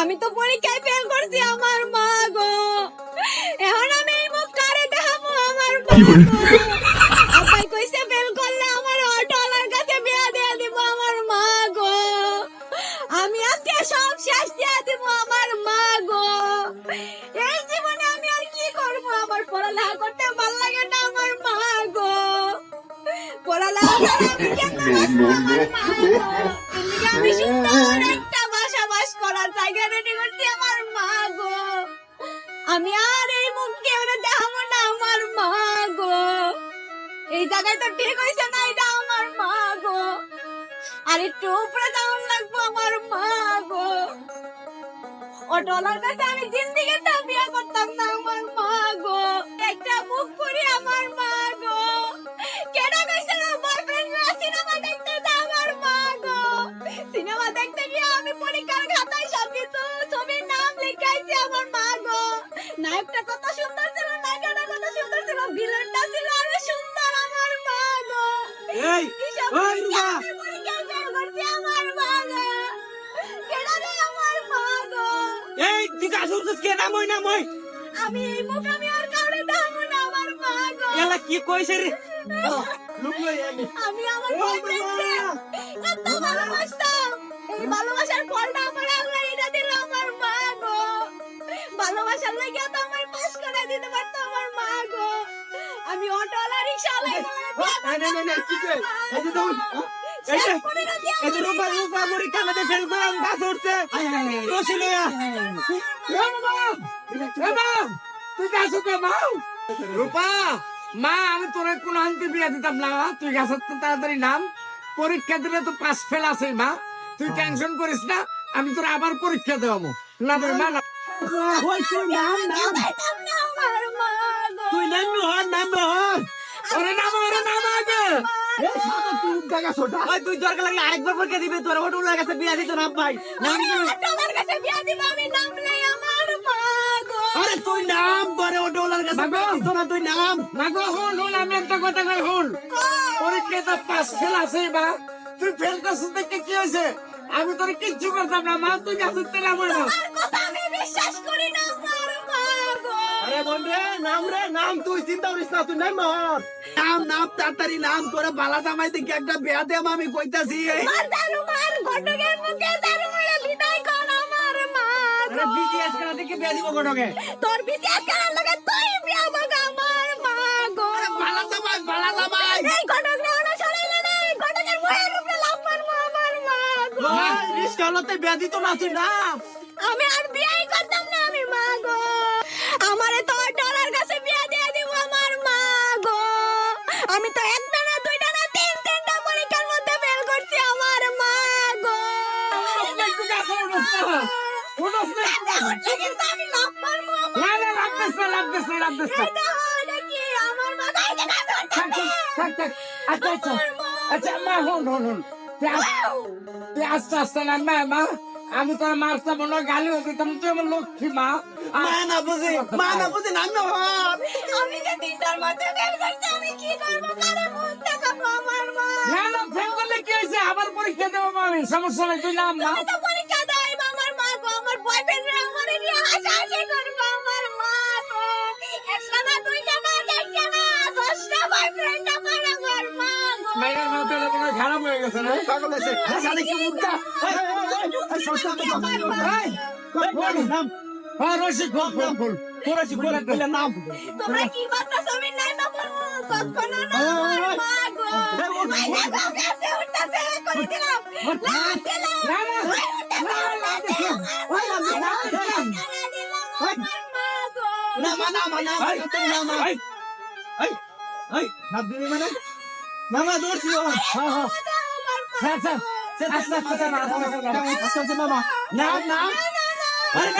আমি তো পরীক্ষায় ফেল করছি, আমার মা গো। এখন আমি এই মুখ কারে দেখাবো, আমার আপাই কইছে ফেল করলে আমার অটোলার কাছে বিয়া দিয়ে দিব, আমার মা গো। আমি আজকে সব শেষ দিয়ে দিব, আমার মা গো। এই জীবনে আমি আর কি করব? আমার পড়ালেখা করতে ভালো লাগে না, আমার মা গো। পড়ালেখা আমি গো? আমি সুন্দর? আমি আর এই মুখ ওরা দেখাবো না আমার মা গো। এই জায়গায় তো ঠিক হয়েছে না, এটা আমার মা গো। আর একটু উপরে যাওয়ার লাগবো আমার মা গো। ও ডলার কাছে আমি জিন্দিগিটা নায়কটা কত সুন্দর ছিল নায়িকাটা কত সুন্দর ছিল ভিলেনটা ছিল আরও সুন্দর আমার মা গো এই ওই আমার মা গো কেডা রে আমার মা গো এই দিকা সুরজ কে নাম ওই নাম ওই? আমি এই মুখ আমি আর কাউরে দেখাবো না আমার মা গো এলা কি কইছে রে? আমি। আমি আমার বয়ফ্রেন্ডকে এত ভালোবাসতাম। এই ভালোবাসার ফলটা দিতে পারতো আমার মা গো। আমি অটোওয়ালা রিক্সাওয়ালা না না না কি কই এই যে দাও এই যে রূপা রূপা মরি কামাতে ফেল করে আমি উঠছে রসি লয়া এ বাবা এ বাবা তুই গাছ উঠে মাও রূপা মা আমি তোরে কোন আনতে বিয়া দিতাম না তুই গাছের তো তাড়াতাড়ি নাম। পরীক্ষা দিলে তো পাস ফেল আছে মা। তুই টেনশন করিস না আমি তোর আবার পরীক্ষা দেবো না মা না ওই তুই নাম নাম তুই নাম তুই দরকার লাগলে আরেকবার পরীক্ষা দিবি তোর ওটা উল্লা কাছে বিয়া দিত না ভাই নাম আমি নাম নেই আমার মা আরে তুই নাম উল্লার নাম মাগো হল হল আমি একটা কথা কই হল পরীক্ষা তো পাস ফেল আছে বা তুই ফেল করছিস দেখে কি হয়েছে আমি তোর কিচ্ছু করতাম না, মা, তুই কাছে তেরা মরে নাম রে নাম তুই চিন্তা করিস না তুই নাম হর নাম নাম তাড়াতাড়ি নাম তোরে বালা জামাই দেখে একটা বিয়া দেম আমি কইতাছি। মার দারু মার ঘটকের মুখে দারু মেরে বিদায় কর আমার মা। আরে বিসিএস করা দেখে বিয়া দিব গটকে তোর বিশেষ করার লগে তুই বিয়া বগা আমার মা গো বালা জামাই বালা জামাই। এই ঘটক না ওরা সরাইলে না এই ঘটকের মুখের উপরে লাভ মারবো আমার মা গো রিস্কা হলতে বিয়া দিত না তুই না আমি আর বিয়াই করতাম না আমি মা গো। আমারে তো ডলার উঠোস না না না লাগতেছ না লাগতেছ না লাগতেছ থাক থাক আচ্ছা আচ্ছা আচ্ছা মা হন হন হন তুই আস্তে আস্তে না মা মা আমি তোর মারতাম না গালিও দিতাম তুই আমার লক্ষ্মী মা। মা না বুঝি মা না বুঝি না আমি যে তিনটার মধ্যে ফেল করছি আমি কি করব? কারে মুখ দেখাবো আমার মা? না না ফেল করলে কি হয়েছে? আবার পরীক্ষা দেবো আমি। সমস্যা নাই তুই নাম না গেছে না পাগল আছে সাথে কি মুদ্রা নাম হ্যাঁ রসিক খোল খোল খোল রসিক খোল একটা নাম তোমরা কি করতেছো আমি নাই বলব কখনো না মা গো কাছে উঠতেছে করে দিলাম না না না না ওই না না মা গো না মানা মানা তুমি না মা এই এই এই নাম দিবি মানে না না দৌড়ছি হ্যাঁ হ্যাঁ স্যার স্যার আস্তে আস্তে না আস্তে মামা নাম নাম আরে